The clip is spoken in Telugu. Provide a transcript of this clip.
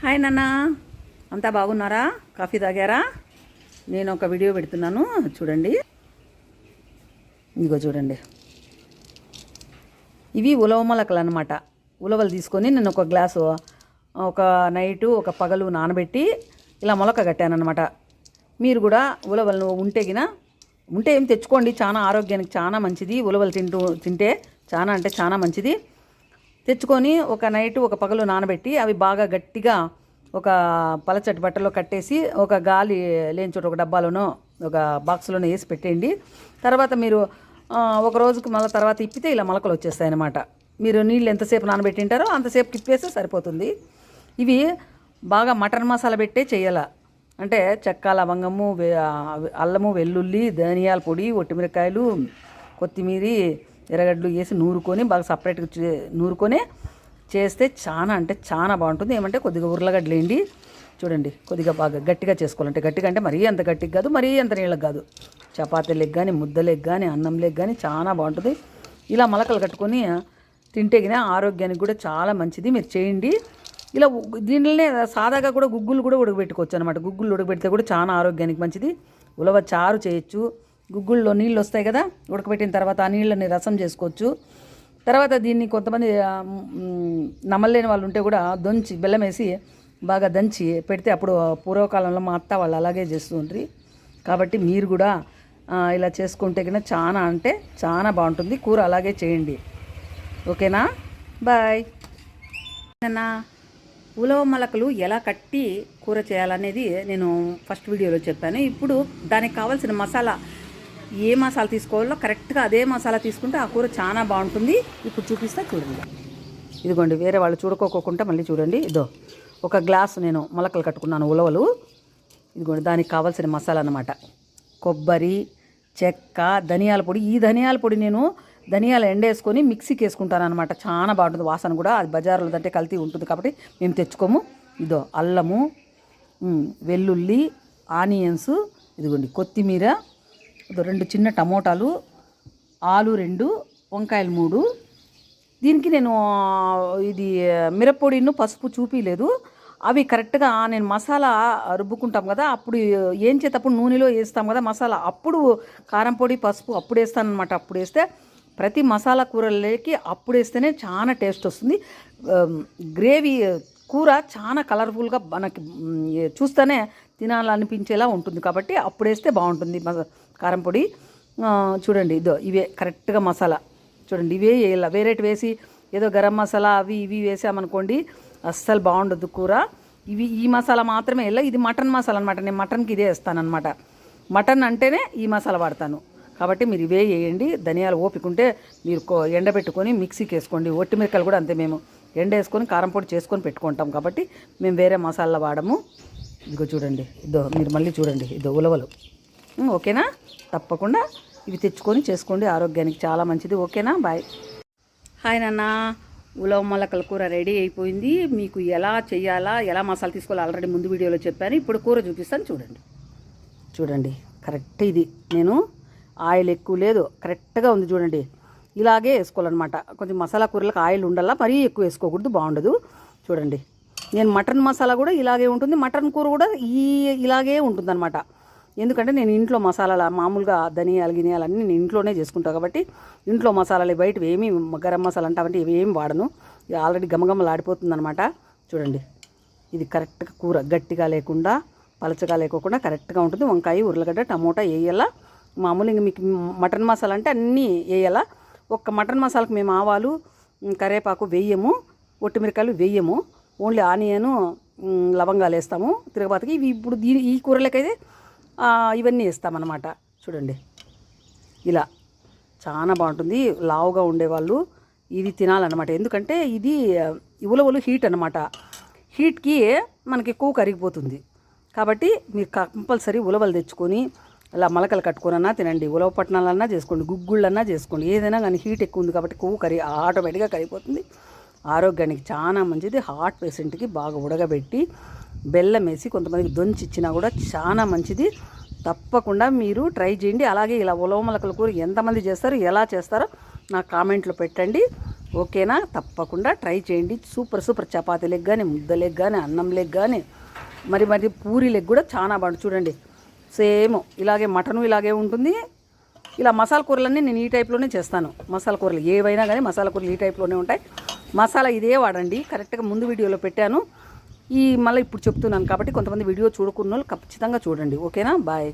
హాయ్ నాన్న. అంతా బాగున్నారా? కాఫీ తాగారా? నేను ఒక వీడియో పెడుతున్నాను చూడండి. ఇదిగో చూడండి. ఇవి ఉలవ మొలకలు అనమాట ఉలవలు తీసుకొని నేను ఒక గ్లాసు ఒక నైటు ఒక పగలు నానబెట్టి ఇలా మొలక కట్టానమాట మీరు కూడా ఉలవలు ఉంటే గిన ఉంటే ఏం తెచ్చుకోండి. చాలా ఆరోగ్యానికి చాలా మంచిది. ఉలవలు తింటూ తింటే చాలా అంటే చాలా మంచిది. తెచ్చుకొని ఒక నైట్ ఒక పగలు నానబెట్టి అవి బాగా గట్టిగా ఒక పలచటి బట్టలో కట్టేసి ఒక గాలి లేని చోట ఒక డబ్బాలోనో ఒక బాక్స్లోనో వేసి పెట్టేయండి. తర్వాత మీరు ఒక రోజుకి మళ్ళీ తర్వాత ఇప్పితే ఇలా మొలకలు వచ్చేస్తాయి అన్నమాట. మీరు నీళ్ళు ఎంతసేపు నానబెట్టింటారో అంతసేపు తిప్పేస్తే సరిపోతుంది. ఇవి బాగా మటన్ మసాలా పెట్టే చేయాల. అంటే చెక్క లవంగము అల్లము వెల్లుల్లి ధనియాల పొడి ఒట్టిమిరకాయలు కొత్తిమీర ఎర్రగడ్డలు వేసి నూరుకొని బాగా సపరేట్గా చే- నూరుకొని చేస్తే చాలా అంటే చాలా బాగుంటుంది. ఏమంటే కొద్దిగా ఉర్లగడ్డలు వేయండి. చూడండి కొద్దిగా బాగా గట్టిగా చేసుకోవాలంటే గట్టిగా అంటే మరీ అంత గట్టిగా కాదు మరీ అంత నీళ్ళకి కాదు. చపాతీలకు కానీ ముద్దలకు కానీ అన్నంలకు కానీ చాలా బాగుంటుంది. ఇలా మొలకలు కట్టుకొని తింటే గిన ఆరోగ్యానికి కూడా చాలా మంచిది. మీరు చేయండి. ఇలా దీనిలోనే సాదాగా కూడా గుగ్గులు కూడా ఉడకబెట్టుకోవచ్చు అనమాట గుగ్గులు ఉడకబెడితే కూడా చాలా ఆరోగ్యానికి మంచిది. ఉలవ చారు చేయొచ్చు. గుగ్గుల్లో నీళ్ళు వస్తాయి కదా ఉడకబెట్టిన తర్వాత ఆ నీళ్ళని రసం చేసుకోవచ్చు. తర్వాత దీన్ని కొంతమంది నమ్మలేని వాళ్ళు ఉంటే కూడా దొంచి బెల్లం వేసి బాగా దంచి పెడితే అప్పుడు పూర్వకాలంలో మా అత్త వాళ్ళు అలాగే చేస్తుంటారు కాబట్టి మీరు కూడా ఇలా చేసుకుంటే కన్నా చాలా అంటే చాలా బాగుంటుంది. కూర అలాగే చేయండి. ఓకేనా? బాయ్. నిన్న ఉలవ మొలకలు ఎలా కట్టి కూర చేయాలనేది నేను ఫస్ట్ వీడియోలో చెప్పాను. ఇప్పుడు దానికి కావాల్సిన మసాలా ఏ మసాలా తీసుకోవాలో కరెక్ట్గా అదే మసాలా తీసుకుంటే ఆ కూర చాలా బాగుంటుంది. ఇప్పుడు చూపిస్తా చూడండి. ఇదిగోండి వేరే వాళ్ళు చూడకోకుండా మళ్ళీ చూడండి. ఇదో ఒక గ్లాస్ నేను మొలకలు కట్టుకున్నాను ఉలవలు. ఇదిగోండి దానికి కావాల్సిన మసాలా అనమాట కొబ్బరి చెక్క ధనియాల పొడి. ఈ ధనియాల పొడి నేను ధనియాలు ఎండేసుకొని మిక్సీకి వేసుకుంటాను అనమాట చాలా బాగుంటుంది వాసన కూడా. అది బజార్లో అంటే కల్తీ ఉంటుంది కాబట్టి మేము తెచ్చుకోము. ఇదో అల్లము వెల్లుల్లి ఆనియన్స్ ఇదిగోండి కొత్తిమీర రెండు చిన్న టమోటాలు ఆలు రెండు వంకాయలు మూడు. దీనికి నేను ఇది మిరప్పొడిను పసుపు చూపించలేదు అవి కరెక్ట్గా నేను మసాలా రుబ్బుకుంటాం కదా అప్పుడు ఏం చేతప్పుడు నూనెలో వేస్తాం కదా మసాలా. అప్పుడు కారం పొడి పసుపు అప్పుడు వేస్తాను అనమాట అప్పుడు వేస్తే ప్రతి మసాలా కూరలోకి అప్పుడు వేస్తేనే చాలా టేస్ట్ వస్తుంది. గ్రేవీ కూర చాలా కలర్ఫుల్గా మనకి చూస్తేనే తినాలనిపించేలా ఉంటుంది. కాబట్టి అప్పుడు వేస్తే బాగుంటుంది కారం పొడి చూడండి ఇదో ఇవే కరెక్ట్గా మసాలా. చూడండి ఇవే వేయాల వేరేటి వేసి ఏదో గరం మసాలా అవి ఇవి వేసామనుకోండి అస్సలు బాగుండదు కూర. ఇవి ఈ మసాలా మాత్రమే వెళ్ళా ఇది మటన్ మసాలా అనమాట నేను మటన్కి ఇదే వేస్తానమాట మటన్ అంటేనే ఈ మసాలా వాడతాను. కాబట్టి మీరు ఇవే వేయండి. ధనియాలు ఓపికంటే మీరు కో- ఎండబెట్టుకొని మిక్సీకి వేసుకోండి. ఒట్టిమిరకలు కూడా అంతే మేము. ఎండ వేసుకొని కారం పొడి చేసుకొని పెట్టుకుంటాం. కాబట్టి మేము వేరే మసాలా వాడము. ఇదిగో చూడండి ఇదో మీరు మళ్ళీ చూడండి ఇదో ఉలవలు. ఓకేనా? తప్పకుండా ఇవి తెచ్చుకొని చేసుకోండి ఆరోగ్యానికి చాలా మంచిది. ఓకేనా? బాయ్. హాయ్ నాన్న. ఉలవ మొలకల కూర రెడీ అయిపోయింది. మీకు ఎలా చేయాలా ఎలా మసాలా తీసుకోవాలో ఆల్రెడీ ముందు వీడియోలో చెప్పాను. ఇప్పుడు కూర చూపిస్తాను చూడండి. చూడండి కరెక్ట్ ఇది. నేను ఆయిల్ ఎక్కువ లేదు కరెక్ట్గా ఉంది చూడండి. ఇలాగే వేసుకోవాలన్నమాట. కొంచెం మసాలా కూరలకు ఆయిల్ ఉండాలా మరీ ఎక్కువ వేసుకోకూడదు బాగుండదు. చూడండి. నేను మటన్ మసాలా కూడా ఇలాగే ఉంటుంది. మటన్ కూర కూడా ఈ ఇలాగే ఉంటుందన్నమాట. ఎందుకంటే నేను ఇంట్లో మసాలాలు మామూలుగా ధనియాలు గినియాలు అన్నీ నేను ఇంట్లోనే చేసుకుంటాను కాబట్టి ఇంట్లో మసాలాలు బయట ఏమి గరం మసాలా అంటే ఇవి ఏమి వాడను. ఆల్రెడీ గమగమలాడిపోతుందనమాట చూడండి. ఇది కరెక్ట్గా కూర గట్టిగా లేకుండా పలచగా లేకోకుండా కరెక్ట్గా ఉంటుంది. వంకాయ ఉర్లగడ్డ టమోటా వేయాలా మామూలు ఇంక మీకు మటన్ మసాలా అంటే అన్నీ వేయాలా ఒక్క మటన్ మసాలాకు మేము ఆవాలు కరేపాకు కరివేపాకు వేయము ఒట్టిమిరకాయలు వేయము. ఓన్లీ ఆనియను లవంగాలు వేస్తాము. తిరగబాతకి ఇవి ఇప్పుడు దీని ఈ కూరలకైతే ఇవన్నీ వేస్తామన్నమాట. చూడండి. ఇలా. చాలా బాగుంటుంది. లావుగా ఉండేవాళ్ళు ఇది తినాలన్నమాట. ఎందుకంటే ఇది ఉలవలు హీట్ అనమాట హీట్కి మనకి ఎక్కువ కరిగిపోతుంది. కాబట్టి మీరు కంపల్సరీ ఉలవలు తెచ్చుకొని అలా మొలకలు కట్టుకోనన్నా తినండి. ఉలవ పట్టణాలన్నా చేసుకోండి. గుగ్గుళ్ళన్నా చేసుకోండి. ఏదైనా కానీ హీట్ ఎక్కువ ఉంది కాబట్టి కొవ్వు కరి ఆటోమేటిక్గా కరిగిపోతుంది. ఆరోగ్యానికి చాలా మంచిది. హార్ట్ పేషెంట్కి బాగా ఉడకబెట్టి బెల్లం వేసి కొంతమందికి దొంచి ఇచ్చినా కూడా చాలా మంచిది. తప్పకుండా మీరు ట్రై చేయండి. అలాగే ఇలా ఉలవ మొలకల కూర ఎంతమంది చేస్తారు ఎలా చేస్తారో నా కామెంట్లో పెట్టండి. ఓకేనా? తప్పకుండా ట్రై చేయండి. సూపర్ సూపర్ చపాతీలకు కానీ ముద్దలకు కానీ అన్నంలకు కానీ మరి మరి పూరీలకు కూడా చాలా బాగుంటుంది. చూడండి. సేమ్ ఇలాగే మటను ఇలాగే ఉంటుంది. ఇలా మసాలా కూరలన్నీ నేను ఈ టైప్లోనే చేస్తాను. మసాలా కూరలు ఏవైనా కానీ మసాలా కూరలు ఈ టైప్లోనే ఉంటాయి. మసాలా ఇదే వాడండి. కరెక్ట్గా ముందు వీడియోలో పెట్టాను. ఈ మళ్ళీ ఇప్పుడు చెప్తున్నాను కాబట్టి కొంతమంది వీడియో చూడకున్న వాళ్ళు ఖచ్చితంగా చూడండి. ఓకేనా? బాయ్